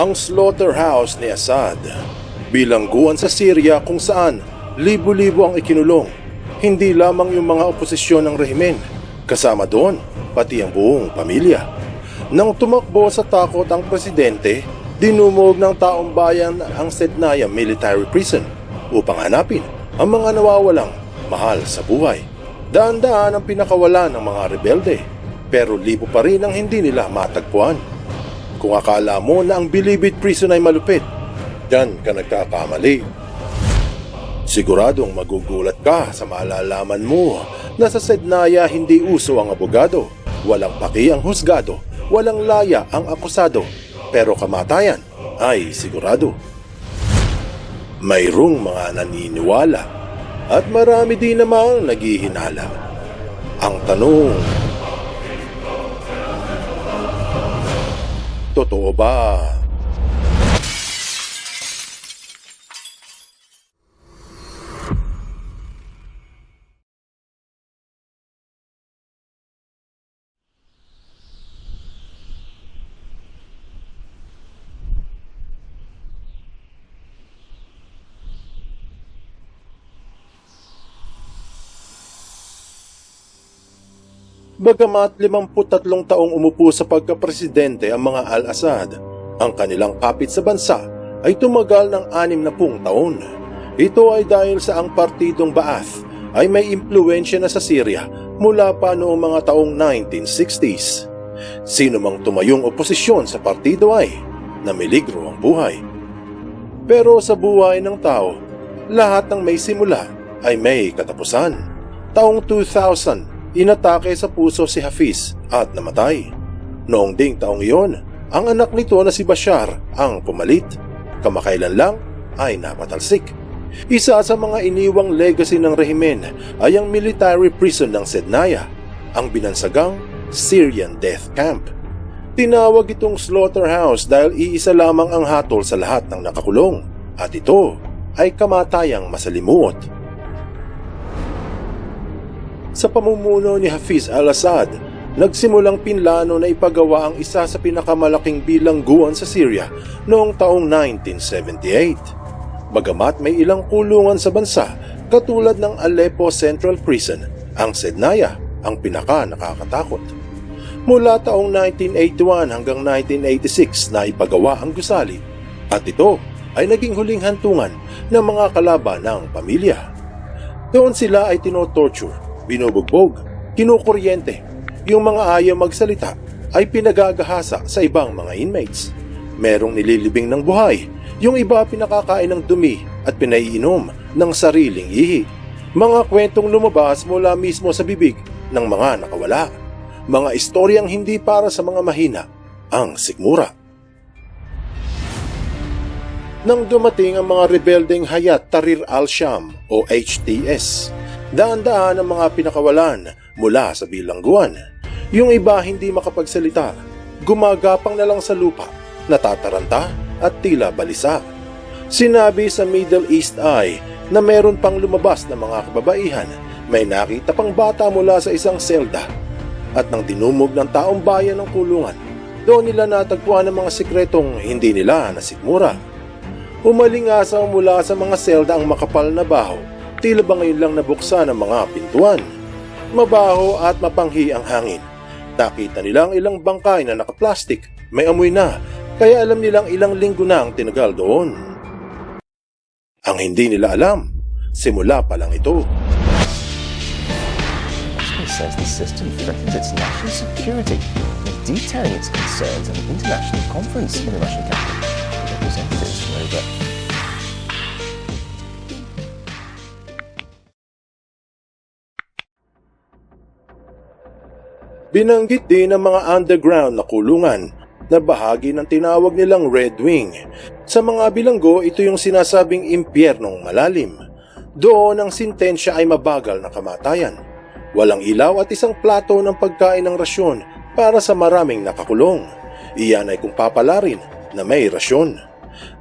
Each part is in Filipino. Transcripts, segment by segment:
Ang slaughterhouse ni Assad, bilangguan sa Syria kung saan libo-libo ang ikinulong. Hindi lamang yung mga oposisyon ng rehimen, kasama doon pati ang buong pamilya. Nang tumakbo sa takot ang presidente, dinumog ng taong bayan ang Sednaya Military Prison upang hanapin ang mga nawawalang mahal sa buhay. Daan-daan ang pinakawala ng mga rebelde, pero libo pa rin ang hindi nila matagpuan. Kung akala mo na ang Bilibid Prison ay malupit, dyan ka nagkakamali. Siguradong magugulat ka sa malalaman mo na sa Sednaya hindi uso ang abogado, walang paki ang husgado, walang laya ang akusado, pero kamatayan ay sigurado. Mayroong mga naniniwala at marami din namang naghihinala. Ang tanong, Totoo ba? Bagamat 53 taong umupo sa pagkapresidente ang mga Al-Assad, ang kanilang kapit sa bansa ay tumagal ng 60 taon. Ito ay dahil sa ang partidong Baath ay may impluensya na sa Syria mula pa noong mga taong 1960s. Sino mang tumayong oposisyon sa partido ay namiligro ang buhay. Pero sa buhay ng tao, lahat ng may simula ay may katapusan. Taong 2000, inatake sa puso si Hafiz at namatay. Noong ding taong iyon, ang anak nito na si Bashar ang pumalit. Kamakailan lang ay napatalsik. Isa sa mga iniwang legacy ng rehimen ay ang military prison ng Sednaya, ang binansagang Syrian Death Camp. Tinawag itong slaughterhouse dahil iisa lamang ang hatol sa lahat ng nakakulong at ito ay kamatayang masalimuot. Sa pamumuno ni Hafiz al-Assad, nagsimulang pinlano na ipagawa ang isa sa pinakamalaking bilangguan sa Syria noong taong 1978. Bagamat may ilang kulungan sa bansa katulad ng Aleppo Central Prison, ang Sednaya ang pinaka nakakatakot. Mula taong 1981 hanggang 1986 na ipagawa ang gusali at ito ay naging huling hantungan ng mga kalaban ng pamilya. Doon sila ay tinotorture, binubugbog, kinukuryente. Yung mga ayaw magsalita ay pinagagahasa sa ibang mga inmates. Merong nililibing ng buhay, yung iba pinakakain ng dumi at pinaiinom ng sariling ihi. Mga kwentong lumabas mula mismo sa bibig ng mga nakawala. Mga istoryang hindi para sa mga mahina, ang sikmura. Nang dumating ang mga rebeldeng Hayat Tahrir al-Sham o HTS, daan-daan ang mga pinakawalan mula sa bilangguan. Yung iba hindi makapagsalita, gumagapang na lang sa lupa, natataranta at tila balisa. Sinabi sa Middle East Eye na meron pang lumabas na mga kababaihan, may nakita pang bata mula sa isang selda at nang dinumog ng taong bayan ng kulungan, doon nila natagpuan ang mga sikretong hindi nila nasikmura. Umalingasa mula sa mga selda ang makapal na baho, tila ba ngayon lang nabuksan ang mga pintuan. Mabaho at mapanghi ang hangin. Nakita nila ang ilang bangkay na nakaplastik, may amoy na, kaya alam nilang ilang linggo na ang tinagal doon. Ang hindi nila alam, simula pa lang ito. Says the system threatens its national security detailing its concerns at an international conference in the Russian capital. Representatives from over Binanggit din ng mga underground na kulungan na bahagi ng tinawag nilang Red Wing. Sa mga bilanggo, ito yung sinasabing impyernong malalim. Doon ang sintensya ay mabagal na kamatayan. Walang ilaw at isang plato ng pagkain ng rasyon para sa maraming nakakulong. Iyan ay kung papalarin na may rasyon.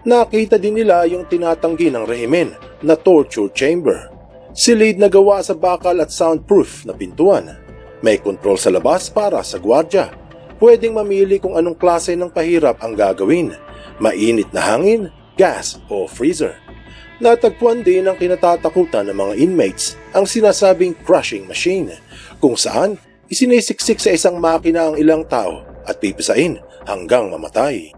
Nakita din nila yung tinatanggi ng rehimen na torture chamber. Silid na gawa sa bakal at soundproof na pintuan. May kontrol sa labas para sa gwardya. Pwedeng mamili kung anong klase ng pahirap ang gagawin. Mainit na hangin, gas o freezer. Natagpuan din ang kinatatakutan ng mga inmates ang sinasabing crushing machine kung saan isinisiksik sa isang makina ang ilang tao at pipisain hanggang mamatay.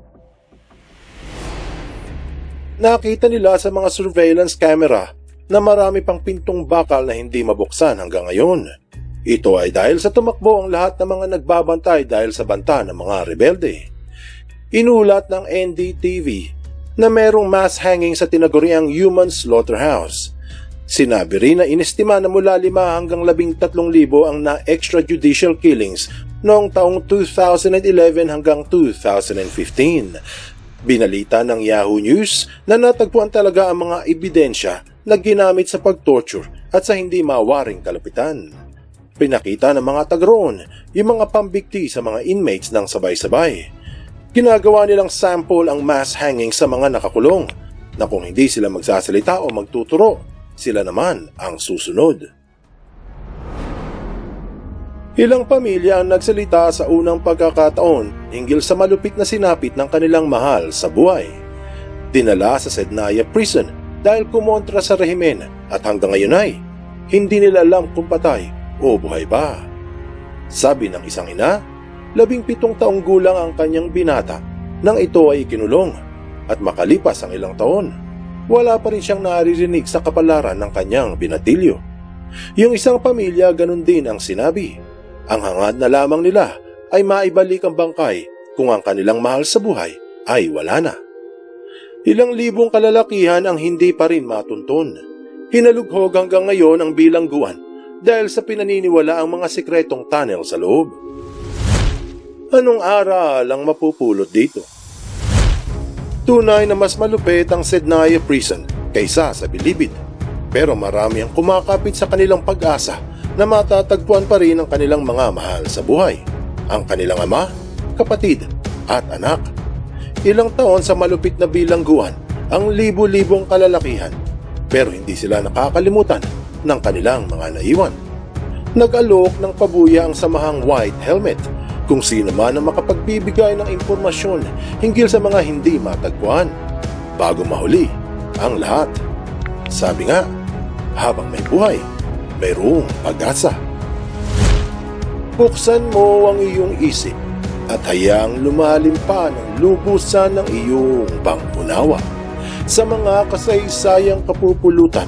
Nakita nila sa mga surveillance camera na marami pang pintong bakal na hindi mabuksan hanggang ngayon. Ito ay dahil sa tumakbo ang lahat ng mga nagbabantay dahil sa banta ng mga rebelde. Inulat ng NDTV na merong mass hanging sa tinaguriang human slaughterhouse. Sinabi rin na inestima na mula 5 hanggang 13,000 ang na-extrajudicial killings noong taong 2011 hanggang 2015. Binalita ng Yahoo News na natagpuan talaga ang mga ebidensya na ginamit sa pagtorture at sa hindi mawaring kalapitan. Pinakita ng mga tagroon yung mga pambikti sa mga inmates ng sabay-sabay. Ginagawa nilang sample ang mass hanging sa mga nakakulong na kung hindi sila magsasalita o magtuturo, sila naman ang susunod. Ilang pamilya ang nagsalita sa unang pagkakataon hinggil sa malupit na sinapit ng kanilang mahal sa buhay. Dinala sa Sednaya Prison dahil kumontra sa rehimen at hanggang ngayon ay hindi nila alam kung patay o buhay ba. Sabi ng isang ina, labing pitong taong gulang ang kanyang binata nang ito ay ikinulong at makalipas ang ilang taon, wala pa rin siyang naririnig sa kapalaran ng kanyang binatilyo. Yung isang pamilya ganun din ang sinabi. Ang hangad na lamang nila ay maibalik ang bangkay kung ang kanilang mahal sa buhay ay wala na. Ilang libong kalalakihan ang hindi pa rin matuntun. Hinalughog hanggang ngayon ang bilangguan dahil sa pinaniniwala ang mga sikretong tunnel sa loob. Anong aral ang mapupulot dito? Tunay na mas malupit ang Sednaya Prison kaysa sa Bilibid. Pero marami ang kumakapit sa kanilang pag-asa na matatagpuan pa rin ang kanilang mga mahal sa buhay. Ang kanilang ama, kapatid at anak. Ilang taon sa malupit na bilangguan ang libo-libong kalalakihan pero hindi sila nakakalimutan ng kanilang mga naiwan. Nag-alok ng pabuya ang samahang White Helmet kung sino man ang makapagbibigay ng impormasyon hinggil sa mga hindi matagpuan bago mahuli ang lahat. Sabi nga, habang may buhay, mayroong pag-asa. Buksan mo ang iyong isip at hayaang lumalim pa ng lubusan ng iyong pangunawa sa mga kasaysayang kapupulutan